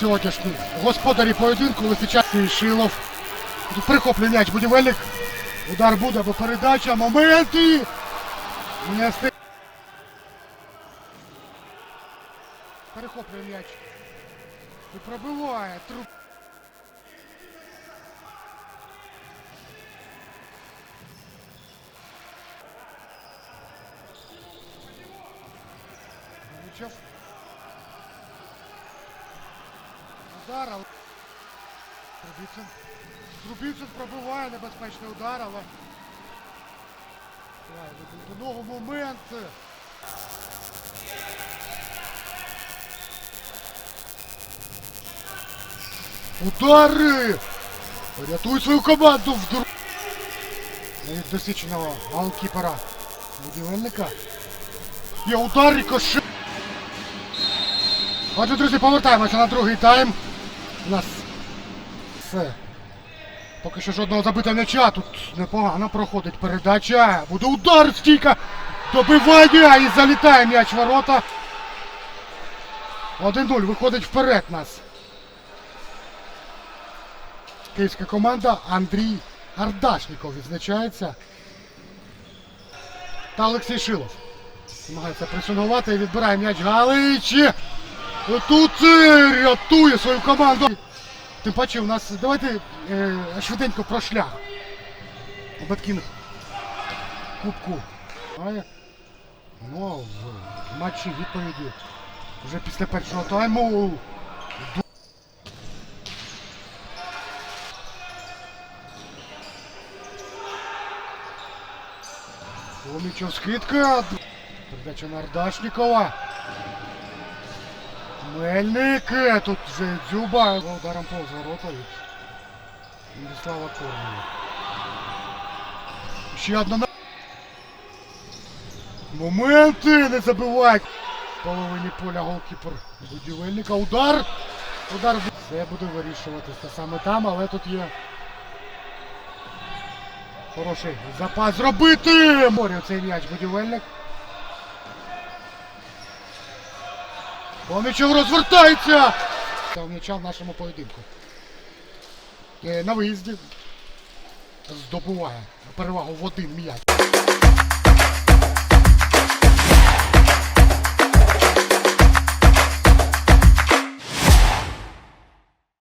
сьогоднішні господарі поєдинку Лисичанський Шилов. Тут м'яч будівельник. Удар буде або передача. Моменти. Не встиг. Перехоплює м'яч. І пробиває. Труп. Мічов. Удар, але... Трубіцин. Трубіцин пробиває небезпечний удар, але... До ногу момент. Удари! Рятуй свою команду в друг... Навіть досвідченого голкіпера будівельника. Є удар рикошет. Отже, друзі, повертаємося на другий тайм. У нас все. Поки що жодного забитого м'яча. Тут непогано проходить передача. Буде удар стійка. Добивання і залітає м'яч ворота. 1-0 виходить вперед нас. Київська команда Андрій Ардашніков відзначається. Та Олексій Шилов. Намагається присунувати і відбирає м'яч Галич. Тут рятує свою команду. Тим паче у нас давайте е, швиденько про шлях. Баткін кубку. Ну, в матчі відповіді. Вже після першого тайму. Ломічов скидка. Передача на Ардашнікова. Мельник. е, Тут вже Дзюба. Ударом повз ворота від Корнева. Ще одна на... Моменти не забивай. В половині поля голкіпер будівельника. Удар. Удар. Все буде вирішуватися саме там, але тут є хороший запас зробити. Морю цей м'яч будівельник. Помічов розвертається. Та м'яча в нашому поєдинку. Е, На виїзді здобуває перевагу в один м'яч.